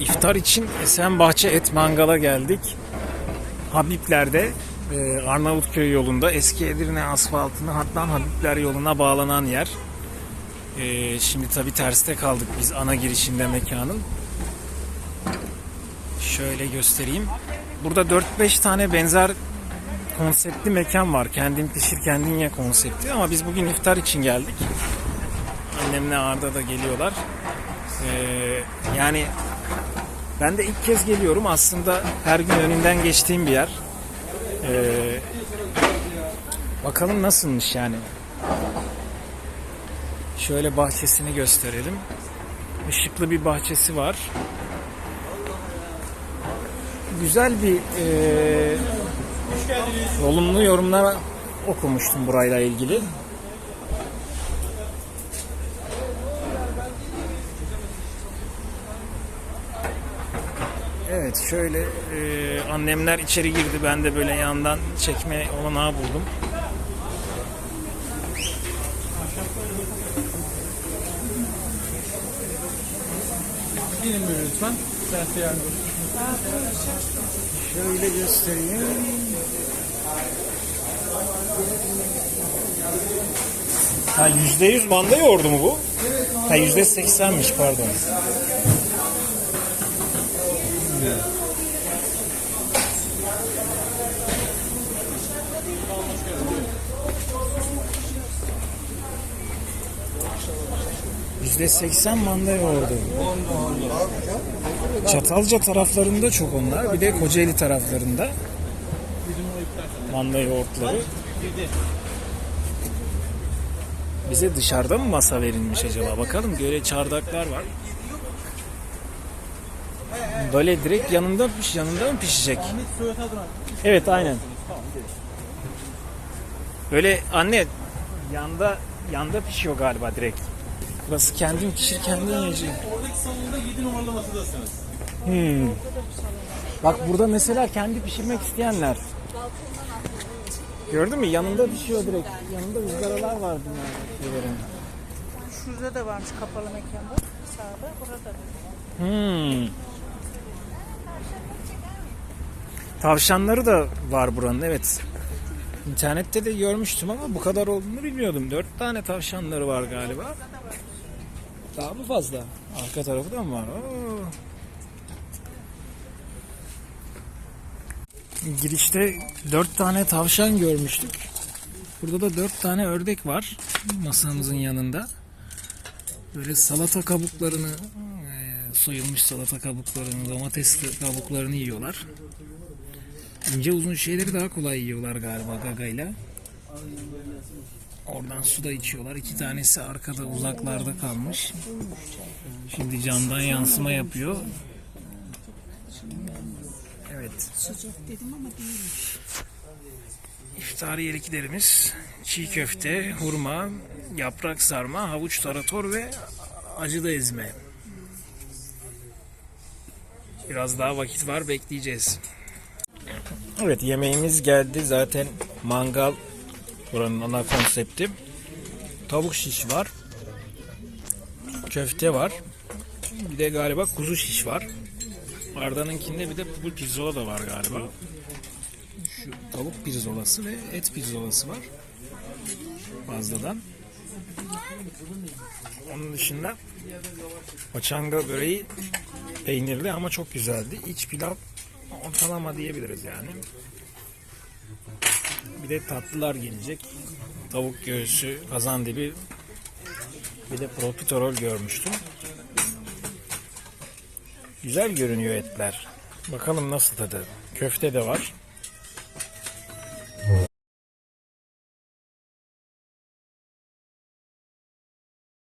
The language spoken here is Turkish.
İftar için Esenbahçe Et Mangal'a geldik. Habibler'de e, Arnavutköy yolunda eski Edirne asfaltına hatta Habibler yoluna bağlanan yer. E, şimdi tabi terste kaldık biz ana girişinde mekanın. Şöyle göstereyim. Burada 4-5 tane benzer konseptli mekan var. Kendin pişir kendin ye konsepti ama biz bugün iftar için geldik. Annemle Arda da geliyorlar. Ee, yani ben de ilk kez geliyorum. Aslında her gün önünden geçtiğim bir yer. Ee, bakalım nasılmış yani. Şöyle bahçesini gösterelim. Işıklı bir bahçesi var. Güzel bir e, olumlu yorumlar okumuştum burayla ilgili. Evet şöyle e, annemler içeri girdi ben de böyle yandan çekme olanağı buldum. Gelin böyle lütfen. Size yardımcı. Şöyle göstereyim. Ha yüzde yüz manda yoğurdu mu bu? Ha yüzde seksenmiş pardon. Yüzde seksen manda yoğurdu. Çatalca taraflarında çok onlar. Bir de Kocaeli taraflarında. Manda yoğurtları. Bize dışarıda mı masa verilmiş acaba? Bakalım göre çardaklar var. Böyle direkt yanında piş yanında mı pişecek? Evet aynen. Böyle anne yanda yanda pişiyor galiba direkt. Burası kendin pişir kendin yiyeceksin. Oradaki salonda 7 numaralı masadasınız. Hmm. Bak burada mesela kendi pişirmek isteyenler. Gördün mü? Yanında pişiyor direkt. Yanında ızgaralar var bunlar. şeylerin. Şurada da varmış kapalı mekanda. Sağda, burada da. Hmm. Tavşanları da var buranın evet. İnternette de görmüştüm ama bu kadar olduğunu bilmiyordum. Dört tane tavşanları var galiba. Daha mı fazla? Arka tarafı da mı var? Oo. Girişte dört tane tavşan görmüştük. Burada da dört tane ördek var masamızın yanında. Böyle salata kabuklarını, e, soyulmuş salata kabuklarını, domates kabuklarını yiyorlar. İnce uzun şeyleri daha kolay yiyorlar galiba gagayla. Oradan su da içiyorlar. İki tanesi arkada uzaklarda kalmış. Şimdi camdan yansıma yapıyor. Evet. Sıcak dedim ama değilmiş. İftariyeliklerimiz çiğ köfte, hurma, yaprak sarma, havuç tarator ve acıda ezme. Biraz daha vakit var bekleyeceğiz. Evet yemeğimiz geldi zaten mangal buranın ana konsepti. Tavuk şiş var. Köfte var. Bir de galiba kuzu şiş var. Arda'nınkinde bir de bu pirzola da var galiba şu tavuk pirzolası ve et pirzolası var. Fazladan. Onun dışında paçanga böreği peynirli ama çok güzeldi. İç pilav ortalama diyebiliriz yani. Bir de tatlılar gelecek. Tavuk göğsü, kazandibi bir de profiterol görmüştüm. Güzel görünüyor etler. Bakalım nasıl tadı. Köfte de var.